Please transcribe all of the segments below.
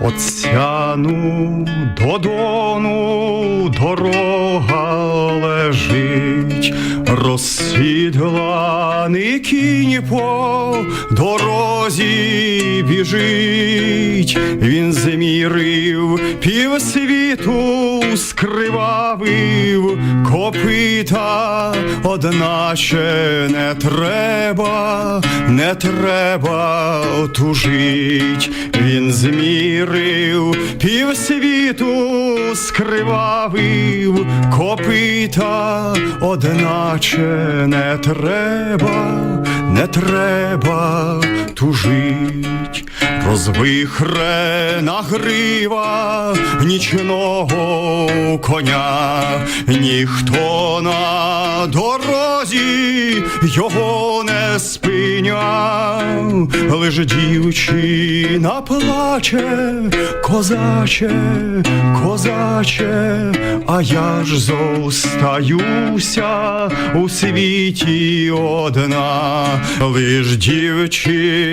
От сяну до дону дорога лежить, розсідланий кінь по дорозі біжить, він змірив півсвіту, скривавив. Копита, одначе не треба, не треба тужить, він змірив півсвіту, скривавив копита, одначе не треба, не треба тужить, розвихрена грива нічного коня, ніхто на дорозі його не спиняв, лиш дівчина плаче, козаче, козаче, а я ж зостаюся у світі одна, лиш дівчина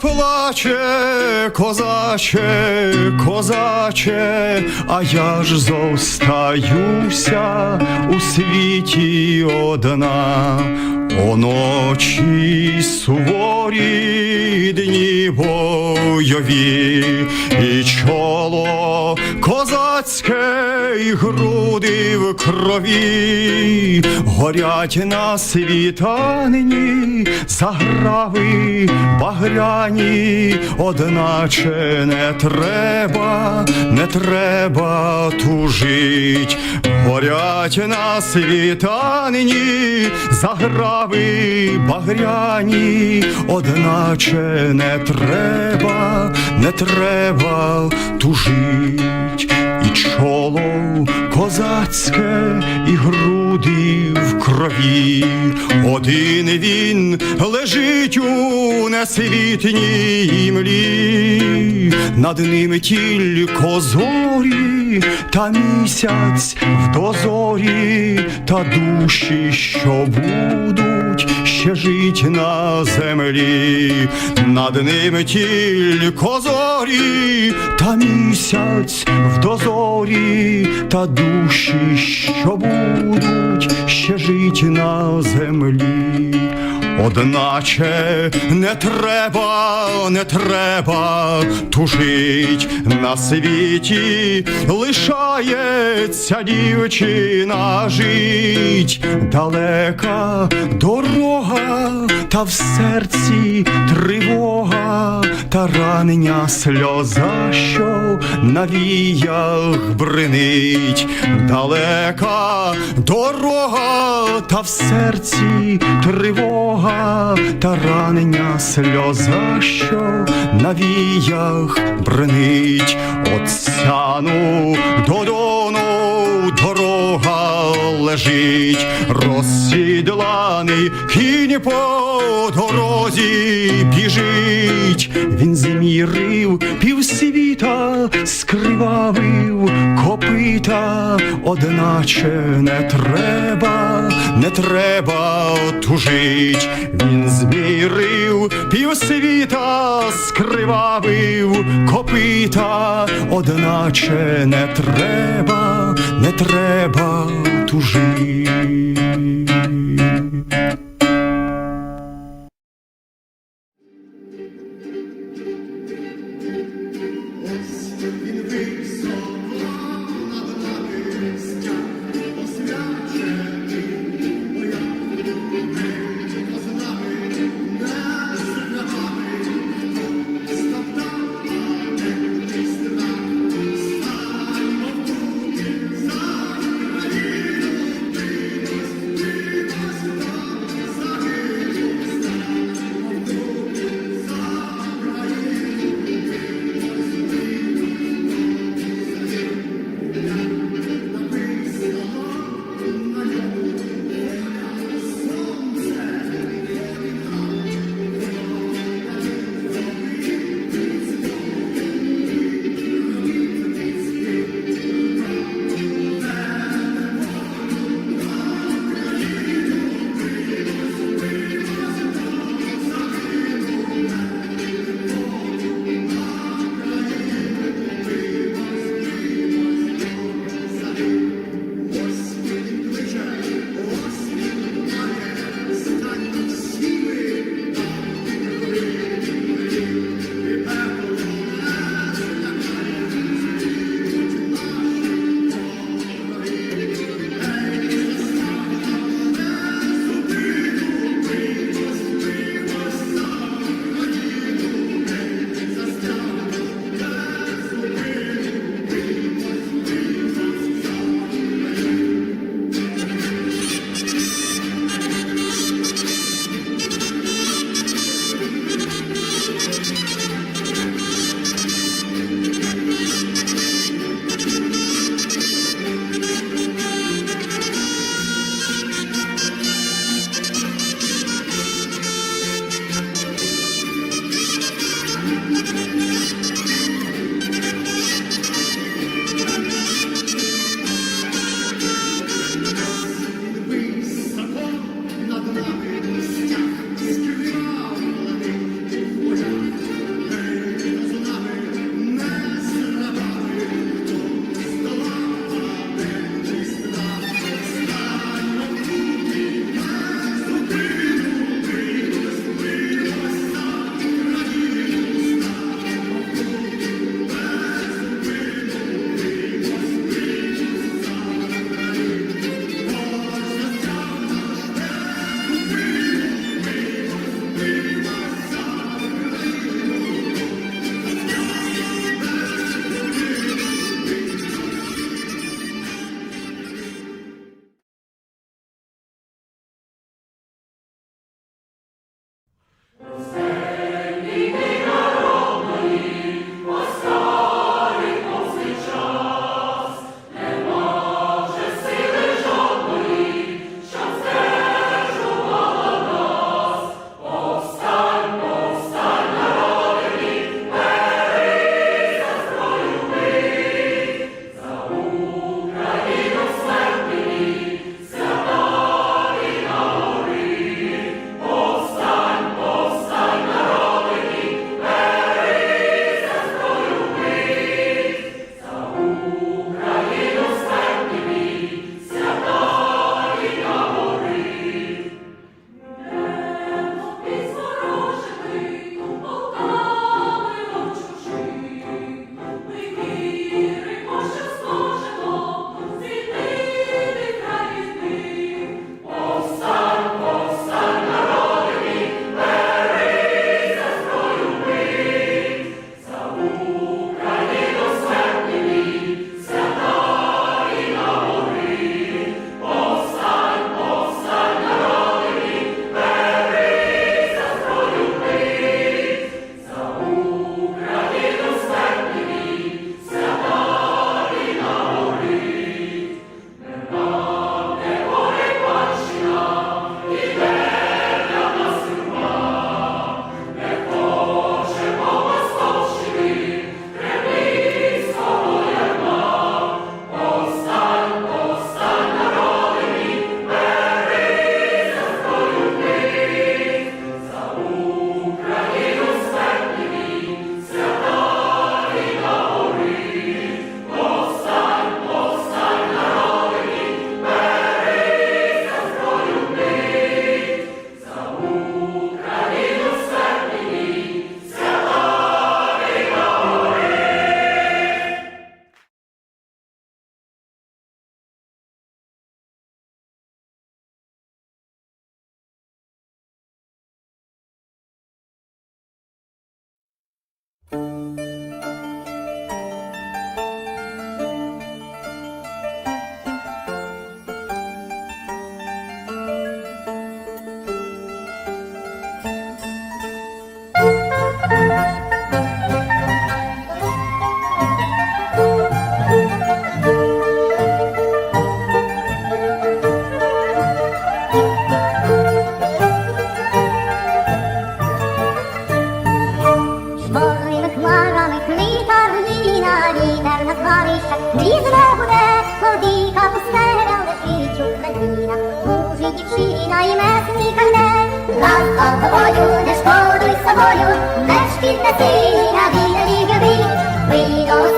плаче, козаче, козаче, а я ж зостаюся у світі одна. Оночі суворі дні бойові, і чоло козацьке, і груди в крові, горять на світанині заграви багряні, одначе не треба, не треба тужить, горять на світанині заграви багряні, одначе не треба, не треба тужить, і чоло козацьке, і груди в крові, один він лежить у несвітній імлі, над ним тільки зорі та місяць в дозорі, та душі, що будуть ще жить на землі, над ним тільки зорі та місяць в дозорі, та душі, що будуть ще жить на землі. Одначе не треба, не треба тужить на світі, лишається дівчина жить, далека дорога, та в серці тривога, та ранення сльоза, що на віях бринить, далека дорога, та в серці тривога, та ранення сльоза, що на віях бринить, от сяну додону дорога лежить, розсідланий кінь по дорозі біжить, він змірив півсвіта, скривавив копита, одначе не треба, не треба тужить, він змірив півсвіта, скривавив копита, одначе не треба, не треба тужить.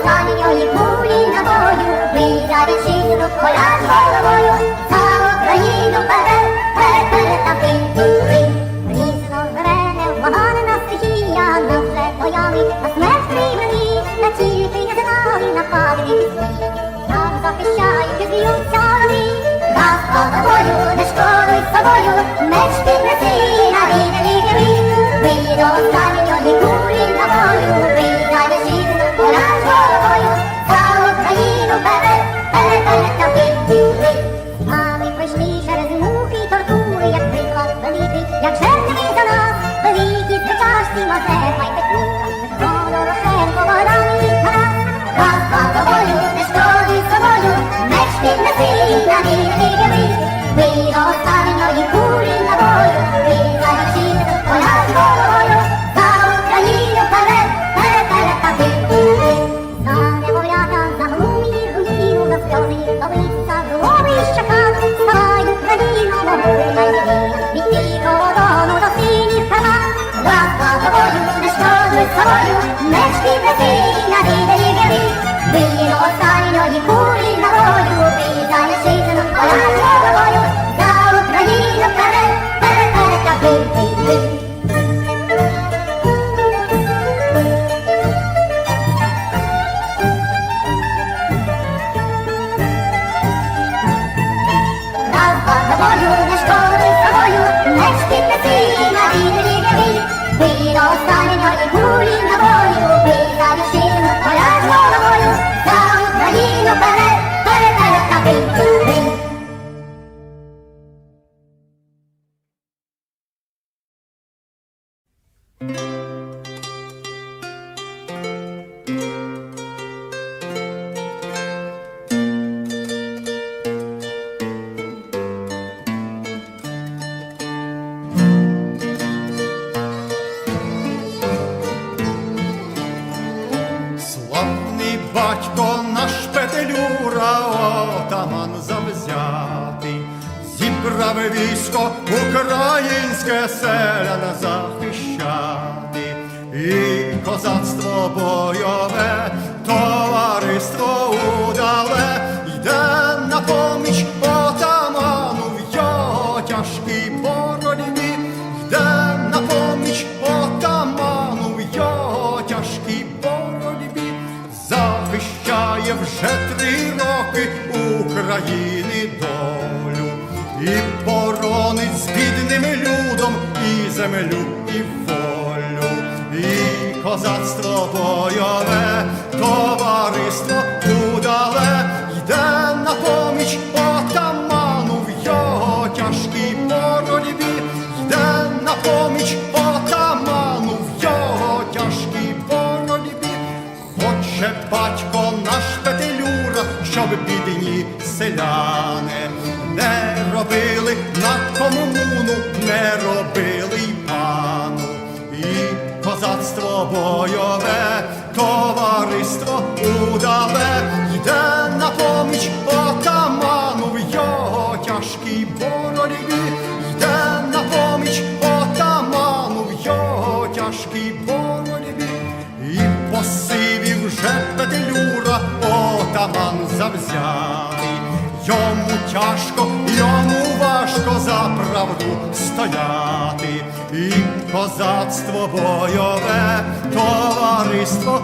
Останньої кулі набою, бий за вітчизну поля з головою, за Україну вперед, вперед та бий. Різно грене, вагана стихія, на все боями, на смерть приймені, та тільки не знали напади пісні. Як захищають і злються вони, за тобою, не шкодуй собою, меч піднеси на війни герій. Бий до останньої vecino, vive землю, і волю, і козацтво бойове, товариство удале, йде на поміч отаману в його тяжкій боротьбі, йде на поміч отаману в його тяжкій боротьбі. Хоче батько наш Петелюра, щоб бідні селяни не робили на комуну, не робили бойове, товариство удале, йде на поміч отаману в його тяжкій боротьбі, йде на поміч отаману в його тяжкій боротьбі. І посивів вже Петелюра, отаман завзятий. Йому тяжко, йому важко за правду стояти. І козацтво бойове, товариство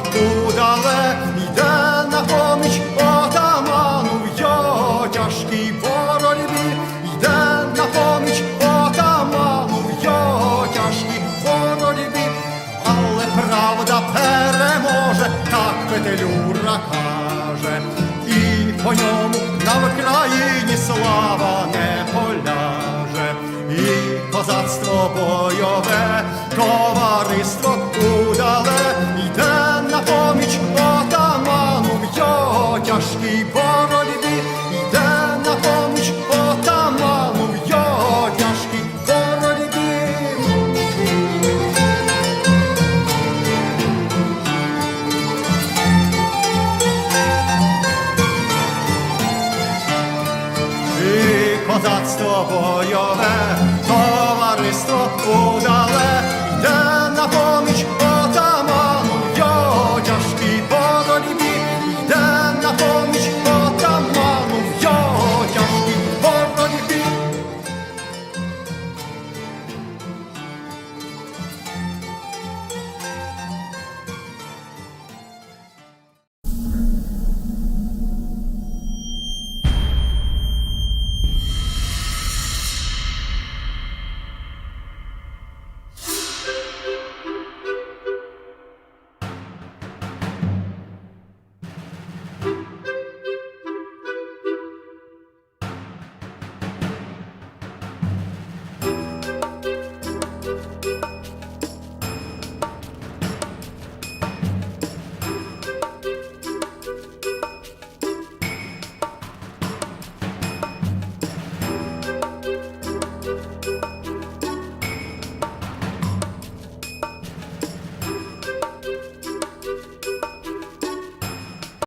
удале, йде на поміч отаману в його тяжкій боротьбі, йде на поміч отаману в його тяжкій боротьбі. Але правда переможе, так Петелюра каже, і по ньому на Вкраїні слава козацтво бойове, товариство